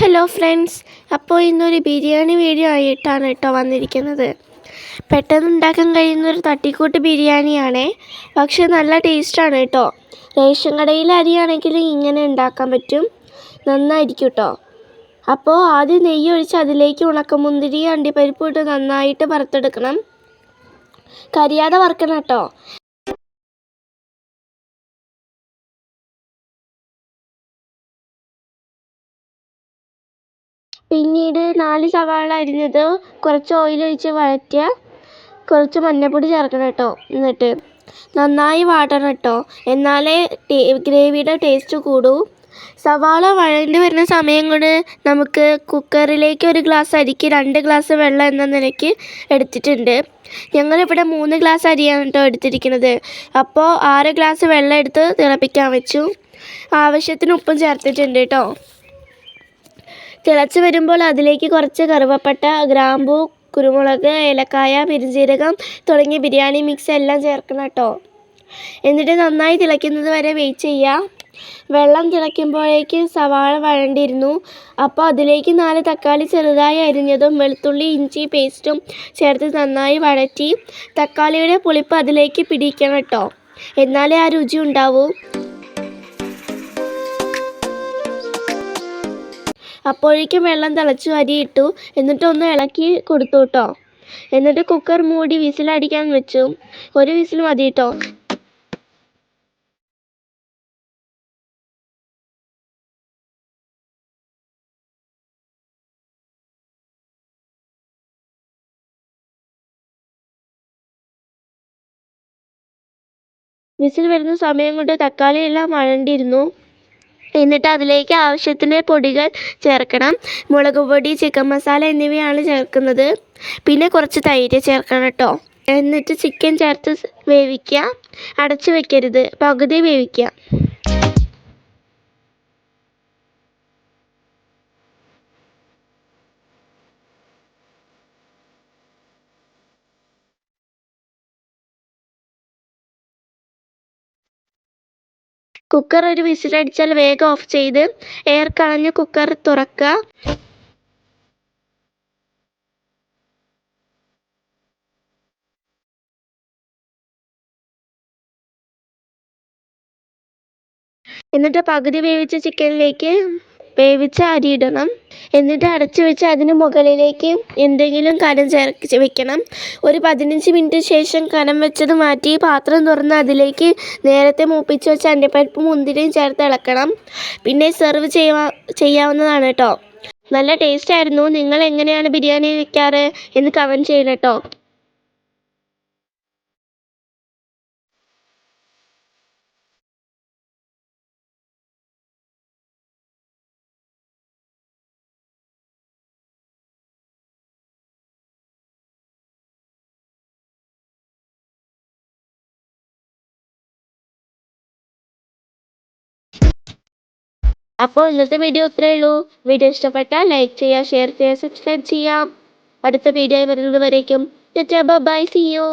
Hello friends അപ്പോൾ ഇന്നൊരു biryani video ആയിട്ടാണ് കേട്ടോ വന്നിരിക്കുന്നത്. പെട്ടെന്ന് ഉണ്ടാക്കാൻ കഴിയുന്ന ഒരു തട്ടിക്കൂട്ട് ബിരിയാണിയാണേ. പക്ഷെ നല്ല ടേസ്റ്റാണ് കേട്ടോ. റേഷൻ കടയിലെ അരിയാണെങ്കിൽ ഇങ്ങനെ ഉണ്ടാക്കാൻ പറ്റും. നന്നായിരിക്കും കേട്ടോ. അപ്പോൾ ആദ്യം നെയ്യ് ഒഴിച്ച് അതിലേക്ക് ഉണക്കമുന്തിരി അണ്ടിപ്പരിപ്പ് ഇട്ട് നന്നായിട്ട് വറുത്തെടുക്കണം. കരിയാതെ വറുക്കണം കേട്ടോ. പിന്നീട് നാല് സവാള അരിഞ്ഞത് കുറച്ച് ഓയിൽ ഒഴിച്ച് വഴറ്റുക കുറച്ച് മഞ്ഞൾപ്പൊടി ചേർക്കണം കേട്ടോ എന്നിട്ട്. നന്നായി വാട്ടണം കേട്ടോ എന്നാലേ ഗ്രേവിയുടെ ടേസ്റ്റ് കൂടൂ. സവാള വഴണ്ട് വരുന്ന സമയം കൊണ്ട് നമുക്ക് കുക്കറിലേക്ക് ഒരു ഗ്ലാസ് അരിക്ക് രണ്ട് ഗ്ലാസ് വെള്ളം എന്ന നിലയ്ക്ക് എടുത്തിട്ടുണ്ട്. ഞങ്ങളിവിടെ മൂന്ന് ഗ്ലാസ് അരിയാണ് കേട്ടോ എടുത്തിരിക്കുന്നത്. അപ്പോൾ ആറ് ഗ്ലാസ് വെള്ളം എടുത്ത് തിളപ്പിക്കാൻ വെച്ചു. ആവശ്യത്തിന് ഉപ്പും ചേർത്തിട്ടുണ്ട് കേട്ടോ. തിളച്ച് വരുമ്പോൾ അതിലേക്ക് കുറച്ച് കറുവപ്പട്ട ഗ്രാമ്പു കുരുമുളക് ഏലക്കായ പെരുംജീരകം തുടങ്ങിയ ബിരിയാണി മിക്സ് എല്ലാം ചേർക്കണം കേട്ടോ. എന്നിട്ട് നന്നായി തിളയ്ക്കുന്നത് വരെ വെയിറ്റ് ചെയ്യുക വെള്ളം തിളയ്ക്കുമ്പോഴേക്ക് സവാള വഴണ്ടിരുന്നു അപ്പോൾ അതിലേക്ക് നാല് തക്കാളി ചെറുതായി അരിഞ്ഞതും വെളുത്തുള്ളി ഇഞ്ചി പേസ്റ്റും ചേർത്ത് നന്നായി വഴറ്റി തക്കാളിയുടെ പുളിപ്പ് അതിലേക്ക് പിടിക്കണം കേട്ടോ. എന്നാലേ ആ രുചി ഉണ്ടാവൂ. അപ്പോഴേക്കും വെള്ളം തിളച്ചു അരി ഇട്ടു. എന്നിട്ട് ഒന്ന് ഇളക്കി കൊടുത്തു കേട്ടോ. എന്നിട്ട് കുക്കർ മൂടി വിസിലടിക്കാൻ വെച്ചു. ഒരു വിസിൽ മതി കേട്ടോ. വിസിൽ വരുന്ന സമയം കൊണ്ട് തക്കാളി എല്ലാം വഴണ്ടിരുന്നു എന്നിട്ട് അതിലേക്ക് ആവശ്യത്തിന് പൊടികൾ ചേർക്കണം. മുളക് പൊടി ചിക്കൻ മസാല എന്നിവയാണ് ചേർക്കുന്നത്. പിന്നെ കുറച്ച് തൈര് ചേർക്കണം കേട്ടോ. എന്നിട്ട് ചിക്കൻ ചേർത്ത് വേവിക്കുക. അടച്ച് വെക്കരുത്. പകുതി വേവിക്കുക. കുക്കർ ഒരു വിസിലടിച്ചാൽ വേഗം ഓഫ് ചെയ്ത് എയർ കളഞ്ഞ് കുക്കർ തുറക്കുക. എന്നിട്ട് പകുതി വേവിച്ച ചിക്കനിലേക്ക് വേവിച്ച അരി ഇടണം. എന്നിട്ട് അടച്ചു വെച്ച് അതിന് മുകളിലേക്ക് എന്തെങ്കിലും കനം ചേർത്ത് വെക്കണം. ഒരു പതിനഞ്ച് മിനിറ്റ് ശേഷം കനം വെച്ചത് മാറ്റി പാത്രം തുറന്ന് അതിലേക്ക് നേരത്തെ മൂപ്പിച്ച് വെച്ച അണ്ടിപ്പരിപ്പ് മുന്തിരിയും ചേർത്ത് ഇളക്കണം. പിന്നെ സെർവ് ചെയ്യാ ചെയ്യാവുന്നതാണ് കേട്ടോ നല്ല ടേസ്റ്റ് ആയിരുന്നു. നിങ്ങൾ എങ്ങനെയാണ് ബിരിയാണി വെക്കാറ് എന്ന് കമന്റ് ചെയ്യണം കേട്ടോ അപ്പോൾ ഇന്നത്തെ വീഡിയോ ഇത്രയേ ഉള്ളൂ. വീഡിയോ ഇഷ്ടപ്പെട്ടാൽ ലൈക്ക് ചെയ്യുക ഷെയർ ചെയ്യുക സബ്സ്ക്രൈബ് ചെയ്യാം അടുത്ത വീഡിയോ വരുന്നത് വരേക്കും ബൈ സി യു